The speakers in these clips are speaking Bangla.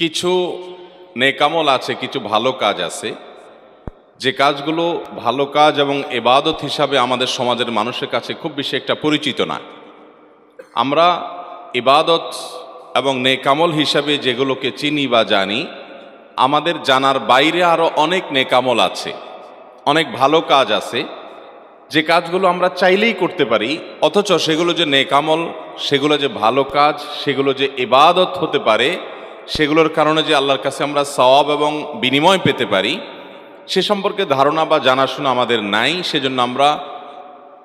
কিছু নেকামল আছে, কিছু ভালো কাজ আছে। যে কাজগুলো ভালো কাজ এবং এবাদত হিসাবে আমাদের সমাজের মানুষের কাছে খুব বেশি একটা পরিচিত না। আমরা ইবাদত এবং নেকামল হিসাবে যেগুলোকে চিনি বা জানি, আমাদের জানার বাইরে আরও অনেক নেকামল আছে, অনেক ভালো কাজ আছে। যে কাজগুলো আমরা চাইলেই করতে পারি, অথচ সেগুলো যে নেকামল, সেগুলো যে ভালো কাজ, সেগুলো যে ইবাদত হতে পারে সেগুলোর কারণে যে আল্লাহর কাছে আমরা সওয়াব এবং বিনিময় পেতে পারি, সে সম্পর্কে ধারণা বা জানাশোনা আমাদের নাই। সেজন্য আমরা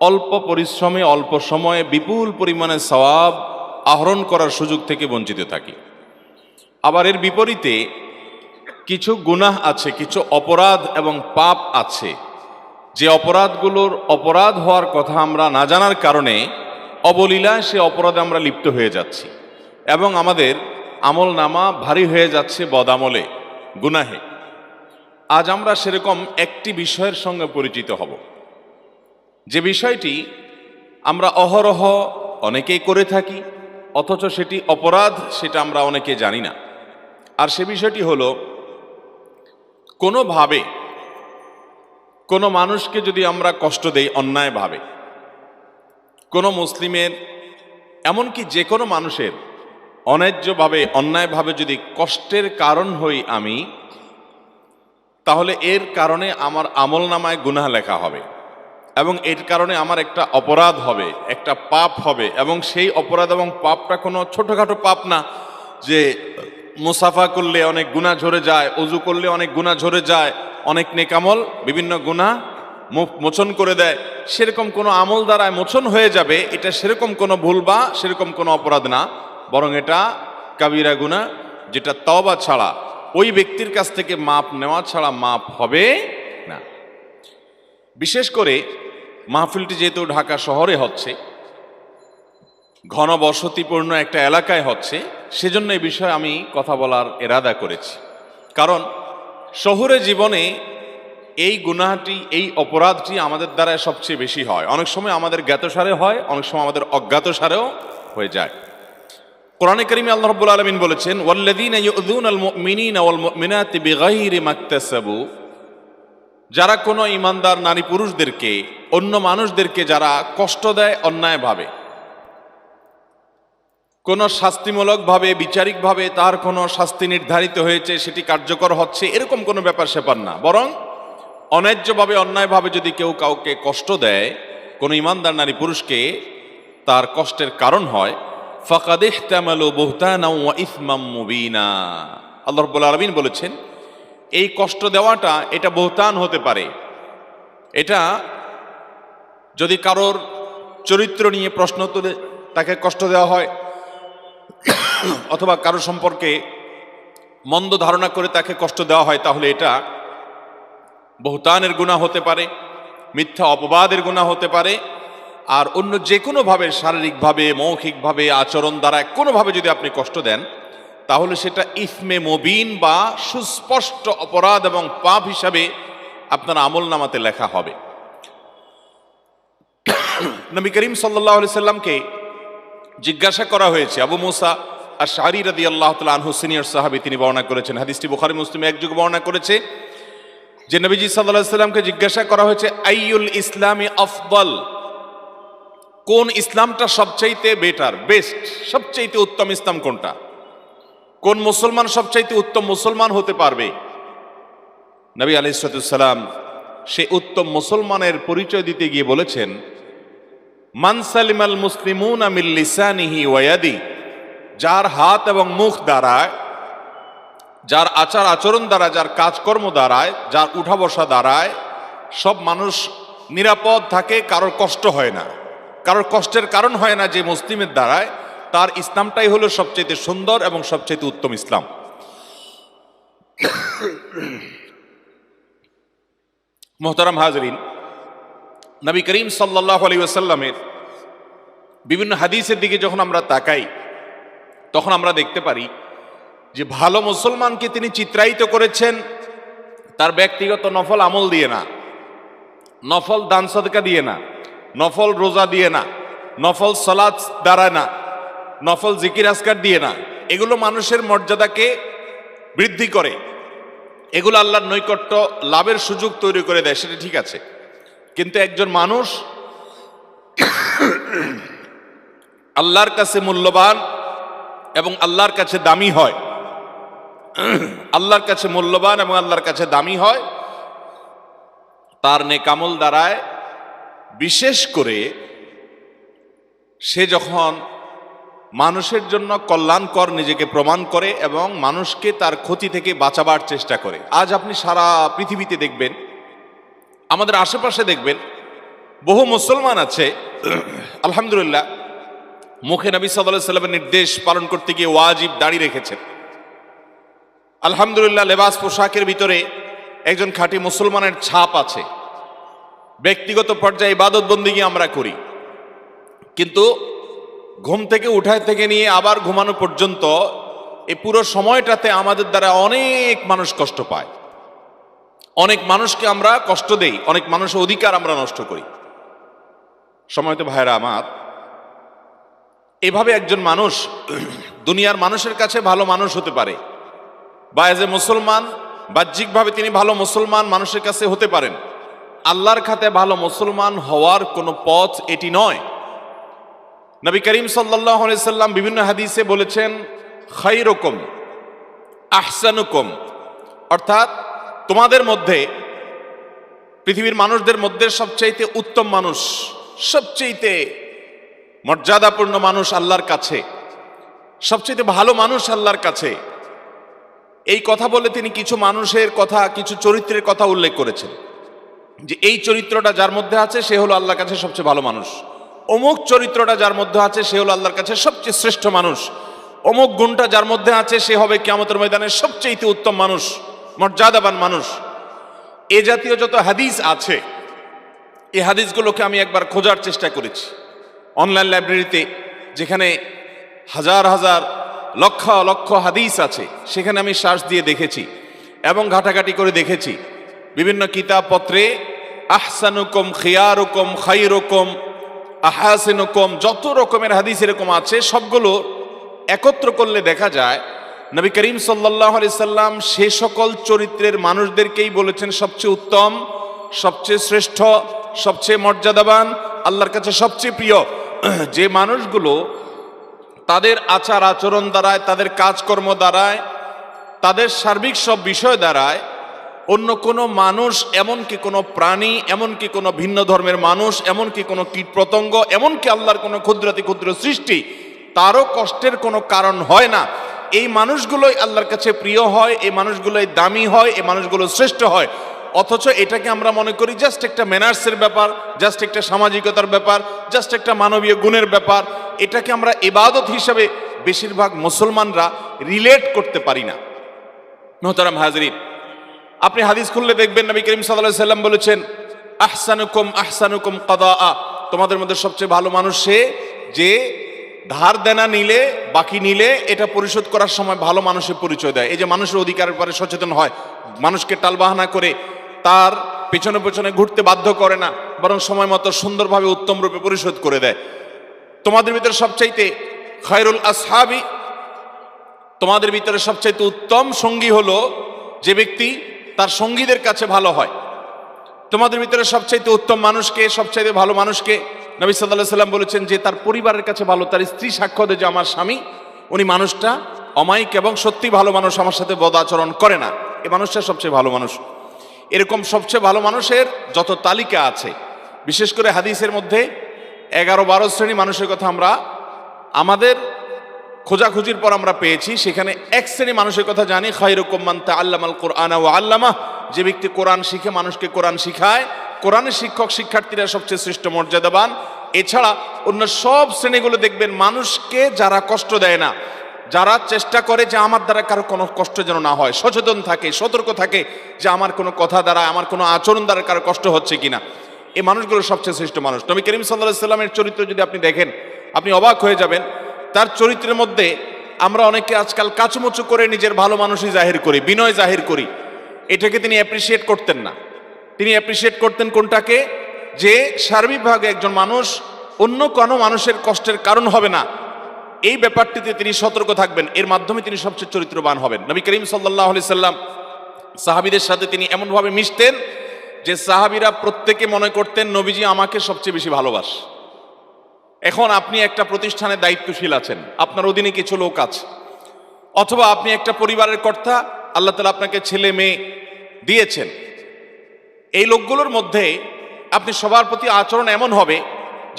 অল্প পরিশ্রমে, অল্প সময়ে বিপুল পরিমাণে সওয়াব আহরণ করার সুযোগ থেকে বঞ্চিত থাকি। আবার এর বিপরীতে কিছু গুনাহ আছে, কিছু অপরাধ এবং পাপ আছে। যে অপরাধগুলোর অপরাধ হওয়ার কথা আমরা না জানার কারণে অবলীলায় সে অপরাধে আমরা লিপ্ত হয়ে যাচ্ছি। এবং আমাদের আমল নামা ভারী হয়ে যাচ্ছে বদামলে। গুনাহে। আজ আমরা সেরকম একটি বিষয়ের সঙ্গে পরিচিত হব। যে বিষয়টি আমরা অহরহ অনেকেই করে থাকি, অথচ সেটি অপরাধ সেটা আমরা অনেকে জানি না। আর সে বিষয়টি হলো, কোনোভাবে কোনো মানুষকে যদি আমরা কষ্ট দেই অন্যায়ভাবে, কোনো মুসলিমের, এমনকি যে কোনো মানুষের অন্যায্যভাবে, অন্যায়ভাবে যদি কষ্টের কারণ হই আমি, তাহলে এর কারণে আমার আমল নামায় গুনাহ লেখা হবে এবং এর কারণে আমার একটা অপরাধ হবে, একটা পাপ হবে এবং সেই অপরাধ এবং পাপটা কোনো ছোটোখাটো পাপ না যে মুসাফা করলে অনেক গুণা ঝরে যায় অজু করলে অনেক গুণা ঝরে যায়, অনেক নেকামল, বিভিন্ন গুণা মোচন করে দেয়। সেরকম কোনো আমল দ্বারায় মোচন হয়ে যাবে, এটা সেরকম কোনো ভুল বা সেরকম কোনো অপরাধ না। বরং এটা কাবিরা গুণা যেটা তওবা ছাড়া, ওই ব্যক্তির কাছ থেকে মাপ নেওয়া ছাড়া মাপ হবে না। বিশেষ করে মাহফিলটি যেহেতু ঢাকা শহরে হচ্ছে ঘন বসতিপূর্ণ একটা এলাকায় হচ্ছে, সেজন্য এই বিষয়ে আমি কথা বলার এরাদা করেছি। কারণ শহুরে জীবনে এই গুনাহটি, এই অপরাধটি আমাদের দ্বারা সবচেয়ে বেশি হয়। অনেক সময় আমাদের জ্ঞাতসারে হয়, অনেক সময় আমাদের অজ্ঞাতসারেও হয়ে যায়। কোরআনে করিমে আল্লাহ রাব্বুল আলমিন বলেছেন, ওয়াল্লাযীনা ইউযুনাল মুমিনিনা ওয়াল মুমিনাতি বিগাইরি মাকতাসাবু। যারা কোনো ইমানদার নারী পুরুষদেরকে, অন্য মানুষদেরকে যারা কষ্ট দেয় অন্যায়ভাবে কোনো শাস্তিমূলকভাবে, বিচারিকভাবে তার কোনো শাস্তি নির্ধারিত হয়েছে, সেটি কার্যকর হচ্ছে, এরকম কোনো ব্যাপার স্যাপার না। বরং অন্যায্যভাবে, অন্যায়ভাবে যদি কেউ কাউকে কষ্ট দেয়, কোনো ইমানদার নারী পুরুষকে তার কষ্টের কারণ হয় ফাকাদ ইহতামালু বুহতানা ওয়া ইসমাম মুবিনা। আল্লাহ রাব্বুল আলামিন বলেছেন, এই কষ্ট দেওয়াটা এটা বহুতান হতে পারে। এটা যদি কারোর চরিত্র নিয়ে প্রশ্ন তুলে, তাকে কষ্ট দেওয়া হয়, অথবা কারও সম্পর্কে মন্দ ধারণা করে তাকে কষ্ট দেওয়া হয়, তাহলে এটা বহুতানের গুণা হতে পারে, মিথ্যা অপবাদের গুণা হতে পারে আর অন্য যে কোনোভাবে শারীরিকভাবে মৌখিকভাবে আচরণ দ্বারা কোনোভাবে যদি আপনি কষ্ট দেন, তাহলে সেটা ইফমে মবিন বা সুস্পষ্ট অপরাধ এবং পাপ হিসাবে আপনার আমল নামাতে লেখা হবে। নবী করিম সাল্লাহ সাল্লামকে জিজ্ঞাসা করা হয়েছে, আবু মুসা আর শাহরি রাদি আল্লাহ তালা আনহু, সিনিয়র সাহাবি, তিনি বর্ণনা করেছেন। হাদিসটি বুখারি, মুসলিম একযুগ বর্ণনা করেছে, যে নবীজি সাল্লাহ সাল্লামকে জিজ্ঞাসা করা হয়েছে আইউল ইসলামী আফদল? কোন ইসলামটা সবচাইতে বেটার বেস্ট সবচাইতে উত্তম ইসলাম কোনটা? কোন মুসলমান সবচাইতে উত্তম মুসলমান হতে পারবে? নবী আলিসাল্লাম সে উত্তম মুসলমানের পরিচয় দিতে গিয়ে বলেছেন মানসালিমাল মুসলিমুন আমিল লিসানিহি ওয়াদি যার হাত এবং মুখ দ্বারায়, যার আচার আচরণ দ্বারা যার কাজকর্ম দ্বারায়, যার উঠা বসা দ্বারায় সব মানুষ নিরাপদ থাকে, কারোর কষ্ট হয় না। কারোর কষ্টের কারণ হয় না যে মুসলিমের দ্বারায়, তার ইসলামটাই হলো সবচেয়ে সুন্দর এবং সবচেয়ে উত্তম ইসলাম। মোহতারাম হাজরিন, নবী করিম সাল্লাহ আলী আসাল্লামের বিভিন্ন হাদিসের দিকে যখন আমরা তাকাই, তখন আমরা দেখতে পারি যে ভালো মুসলমানকে তিনি চিত্রায়িত করেছেন, তার ব্যক্তিগত নফল আমল দিয়ে না, নফল দান সদকা দিয়ে না। নফল রোজা দিয়ে না, নফল সলাদ দ্বারা না, নফল জিকির আসকার দিয়ে না, এগুলো মানুষের মর্যাদাকে বৃদ্ধি করে। এগুলো আল্লাহর নৈকট্য লাভের সুযোগ তৈরি করে দেয়, সেটা ঠিক আছে। কিন্তু একজন মানুষ আল্লাহর কাছে মূল্যবান এবং আল্লাহর কাছে দামি হয়, আল্লাহর কাছে মূল্যবান এবং আল্লাহর কাছে দামি হয়, তার নেকামল দ্বারায় বিশেষ করে সে যখন মানুষের জন্য কল্যাণকর নিজেকে প্রমাণ করে এবং মানুষকে তার ক্ষতি থেকে বাঁচাবার চেষ্টা করে। আজ আপনি সারা পৃথিবীতে দেখবেন, আমাদের আশেপাশে দেখবেন, বহু মুসলমান আছে, আলহামদুলিল্লাহ, মুখে নবী সাল্লাহ সাল্লামের নির্দেশ পালন করতে গিয়ে ওয়াজিব দাঁড়িয়ে রেখেছেন। আলহামদুলিল্লাহ, লেবাস পোশাকের ভিতরে একজন খাঁটি মুসলমানের ছাপ আছে। ব্যক্তিগত পর্যায়ে ইবাদত বন্দিগি আমরা করি। কিন্তু ঘুম থেকে উঠায় থেকে নিয়ে আবার ঘুমানো পর্যন্ত এই পুরো সময়টাতে আমাদের দ্বারা অনেক মানুষ কষ্ট পায়। অনেক মানুষকে আমরা কষ্ট দেই, অনেক মানুষের অধিকার আমরা নষ্ট করি। সময় তো ভাইরা আমার। এভাবে একজন মানুষ দুনিয়ার মানুষের কাছে ভালো মানুষ হতে পারে বা এজ এ মুসলমান বাহ্যিকভাবে তিনি ভালো মুসলমান মানুষের কাছে হতে পারেন। আল্লাহর খাতে ভালো মুসলমান হওয়ার কোনো পথ এটি নয়। নবী করিম সাল্লাম বিভিন্ন হাদিসে বলেছেন খৈরকম আহসানুকম। অর্থাৎ তোমাদের মধ্যে, পৃথিবীর মানুষদের মধ্যে সবচাইতে উত্তম মানুষ, সবচাইতে মর্যাদাপূর্ণ মানুষ আল্লাহর কাছে সবচেয়ে ভালো মানুষ আল্লাহর কাছে। এই কথা বলে তিনি কিছু মানুষের কথা, কিছু চরিত্রের কথা উল্লেখ করেছেন। যে এই চরিত্রটা যার মধ্যে আছে, সে হলো আল্লাহর কাছে সবচেয়ে ভালো মানুষ। অমুক চরিত্রটা যার মধ্যে আছে, সে হলো আল্লাহর কাছে সবচেয়ে শ্রেষ্ঠ মানুষ। অমুক গুণটা যার মধ্যে আছে, সে হবে কিয়ামতের ময়দানে সবচেয়ে উত্তম মানুষ, মর্যাদাবান মানুষ। এ জাতীয় যত হাদিস আছে, এই হাদিসগুলোকে আমি একবার খোঁজার চেষ্টা করেছি। অনলাইন লাইব্রেরিতে যেখানে হাজার হাজার, লক্ষ লক্ষ হাদিস আছে, সেখানে আমি শ্বাস দিয়ে দেখেছি এবং ঘাটাঘাটি করে দেখেছি। বিভিন্ন কিতাবপত্রে, আহসানুকম, খিয়ারুকম খাইরকম আহাসিনুকম, যত রকমের হাদিস এরকম আছে, সবগুলো একত্র করলে দেখা যায়, নবী করিম সাল্লাহ সাল্লাম সে সকল চরিত্রের মানুষদেরকেই বলেছেন সবচেয়ে উত্তম, সবচেয়ে শ্রেষ্ঠ, সবচেয়ে মর্যাদাবান, আল্লাহর কাছে সবচেয়ে প্রিয়। যে মানুষগুলো তাদের আচার আচরণ দ্বারায়, তাদের কাজকর্ম দ্বারায়, তাদের সার্বিক সব বিষয় দ্বারায় অন্য কোনো মানুষ, এমনকি কোনো প্রাণী, এমনকি কোনো ভিন্ন ধর্মের মানুষ, এমনকি কোনো কীট পতঙ্গ, এমনকি আল্লাহর কোনো ক্ষুদ্রাতি ক্ষুদ্র সৃষ্টি, তারও কষ্টের কোনো কারণ হয় না। এই মানুষগুলোই আল্লাহর কাছে প্রিয় হয়, এই মানুষগুলোই দামি হয়, এই মানুষগুলো শ্রেষ্ঠ হয়। অথচ এটাকে আমরা মনে করি জাস্ট একটা ম্যানার্সের ব্যাপার জাস্ট একটা সামাজিকতার ব্যাপার জাস্ট একটা মানবীয় গুণের ব্যাপার। এটাকে আমরা ইবাদত হিসাবে বেশিরভাগ মুসলমানরা রিলেট করতে পারি না। মোহতারাম হাজরিন আপনি হাদিস খুললে দেখবেন নবী করিম সাল্লাহ সাল্লাম বলেছেন, আহসানুকুম আহসানুকুম কাদা তোমাদের মধ্যে সবচেয়ে ভালো মানুষ সে যে ধার দেনা নিলে, বাকি নিলে এটা পরিশোধ করার সময় ভালো মানুষের পরিচয় দেয়। এই যে মানুষের অধিকারের পরে সচেতন হয়, মানুষকে টালবাহানা করে তার পেছনে পেছনে ঘুরতে বাধ্য করে না, বরং সময় মতো সুন্দরভাবে উত্তম রূপে পরিশোধ করে দেয়। তোমাদের ভিতরে সবচাইতে খয়রুল আসহাবি, তোমাদের ভিতরে সবচাইতে উত্তম সঙ্গী হলো যে ব্যক্তি তার সঙ্গীদের কাছে ভালো হয়। তোমাদের ভিতরে সবচাইতে উত্তম মানুষকে, সবচাইতে ভালো মানুষকে নবী সাল্লাহ সাল্লাম বলেছেন যে, তার পরিবারের কাছে ভালো, তার স্ত্রী সাক্ষ্য দেয় যে, আমার স্বামী, উনি মানুষটা অমায়িক এবং সত্যি ভালো মানুষ, আমার সাথে বদ আচরণ করে না। এ মানুষটা সবচেয়ে ভালো মানুষ। এরকম সবচেয়ে ভালো মানুষের যত তালিকা আছে, বিশেষ করে হাদিসের মধ্যে এগারো বারো শ্রেণি মানুষের কথা আমরা, আমাদের খোঁজাখুঁজির পর আমরা পেয়েছি। সেখানে এক শ্রেণি মানুষের কথা জানি খৈরকম্মান তা আল্লামাল কোরআন ও আল্লামা। যে ব্যক্তি কোরআন শিখে মানুষকে কোরআন শিখায়, কোরআনের শিক্ষক শিক্ষার্থীরা সবচেয়ে শ্রেষ্ঠ মর্যাদাবান। এছাড়া অন্য সব শ্রেণীগুলো দেখবেন মানুষকে যারা কষ্ট দেয় না, যারা চেষ্টা করে যে আমার দ্বারা কারও কোনো কষ্ট যেন না হয়, সচেতন থাকে, সতর্ক থাকে যে আমার কোনো কথা দ্বারা, আমার কোনো আচরণ দ্বারা কারও কষ্ট হচ্ছে কিনা। এই মানুষগুলো সবচেয়ে শ্রেষ্ঠ মানুষ। নবী করিম সাল্লাহ সাল্লামের চরিত্র যদি আপনি দেখেন, আপনি অবাক হয়ে যাবেন তার চরিত্রের মধ্যে আমরা অনেকে আজকাল কাচুমুচু করে নিজের ভালো মানুষই জাহির করি, বিনয় জাহির করি। এটাকে তিনি অ্যাপ্রিসিয়েট করতেন না। তিনি অ্যাপ্রিসিয়েট করতেন কোনটাকে? যে সার্বিকভাবে একজন মানুষ অন্য কোনো মানুষের কষ্টের কারণ হবে না। এই ব্যাপারটিতে তিনি সতর্ক থাকবেন। এর মাধ্যমে তিনি সবচেয়ে চরিত্রবান হবেন। নবী করিম সাল্লাহ আলি সাল্লাম সাহাবিদের সাথে তিনি এমনভাবে মিশতেন যে সাহাবিরা প্রত্যেকে মনে করতেন, নবীজি আমাকে সবচেয়ে বেশি ভালোবাস। এখন আপনি একটা প্রতিষ্ঠানে দায়িত্বশীল আছেন, আপনার অধীনে কিছু লোক আছে। অথবা আপনি একটা পরিবারের কর্তা, আল্লাহ তালা আপনাকে ছেলে মেয়ে দিয়েছেন। এই লোকগুলোর মধ্যে আপনি সবার প্রতি আচরণ এমন হবে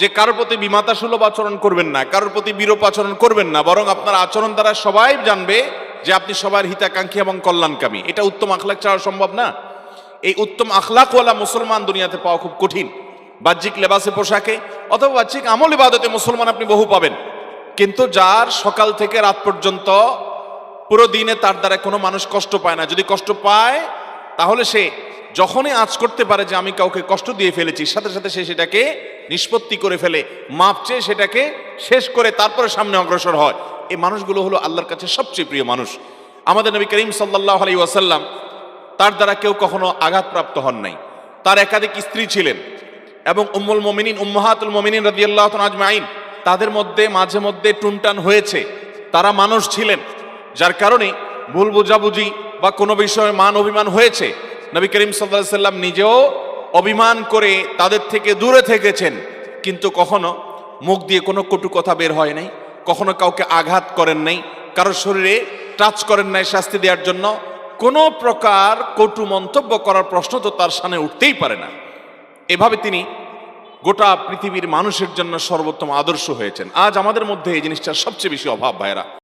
যে কারোর প্রতি বিমাতা সুলভ আচরণ করবেন না, কারোর প্রতি বিরূপ আচরণ করবেন না, বরং আপনার আচরণ দ্বারা সবাই জানবে যে আপনি সবার হিতাকাঙ্ক্ষী এবং কল্যাণকামী। এটা উত্তম আখলাক ছাড়া সম্ভব না। এই উত্তম আখলাকওয়ালা মুসলমান দুনিয়াতে পাওয়া খুব কঠিন। বাহ্যিক লেবাসে পোশাকে অথবা বাহ্যিক আমল ইবাদতে মুসলমান আপনি বহু পাবেন। কিন্তু যার সকাল থেকে রাত পর্যন্ত পুরো দিনে তার দ্বারা কোনো মানুষ কষ্ট পায় না। যদি কষ্ট পায়, তাহলে সে যখনই আজ করতে পারে যে আমি কাউকে কষ্ট দিয়ে ফেলেছি, সাথে সাথে সে সেটাকে নিষ্পত্তি করে ফেলে, মাপ চেয়ে সেটাকে শেষ করে তারপরে সামনে অগ্রসর হয়। এই মানুষগুলো হলো আল্লাহর কাছে সবচেয়ে প্রিয় মানুষ। আমাদের নবী করিম সাল্লাহ আলাই ওয়াসাল্লাম তার দ্বারা কেউ কখনো আঘাতপ্রাপ্ত হন নাই। তার একাধিক স্ত্রী ছিলেন। এবং উম্মুল মমিনিন, উম্মাহাতুল মমিনিন রাদিয়াল্লাহু আজমাইন, তাদের মধ্যে মাঝে মধ্যে টুনটান হয়েছে। তারা মানুষ ছিলেন, যার কারণে ভুল বোঝাবুঝি বা কোনো বিষয়ে মান অভিমান হয়েছে। নবী করিম সাল্লাল্লাহু সাল্লাম নিজেও অভিমান করে তাদের থেকে দূরে থেকেছেন, কিন্তু কখনো মুখ দিয়ে কোনো কটু কথা বের হয় নাই, কখনো কাউকে আঘাত করেন নাই, কারোর শরীরে টাচ করেন নাই শাস্তি দেওয়ার জন্য। কোনো প্রকার কটু মন্তব্য করার প্রশ্ন তো তার সামনে উঠতেই পারে না। এভাবে তিনি গোটা পৃথিবীর মানুষের জন্য সর্বোত্তম আদর্শ হয়েছেন। আজ আমাদের মধ্যে এই জিনিসটার সবচেয়ে বেশি অভাব ভাইরা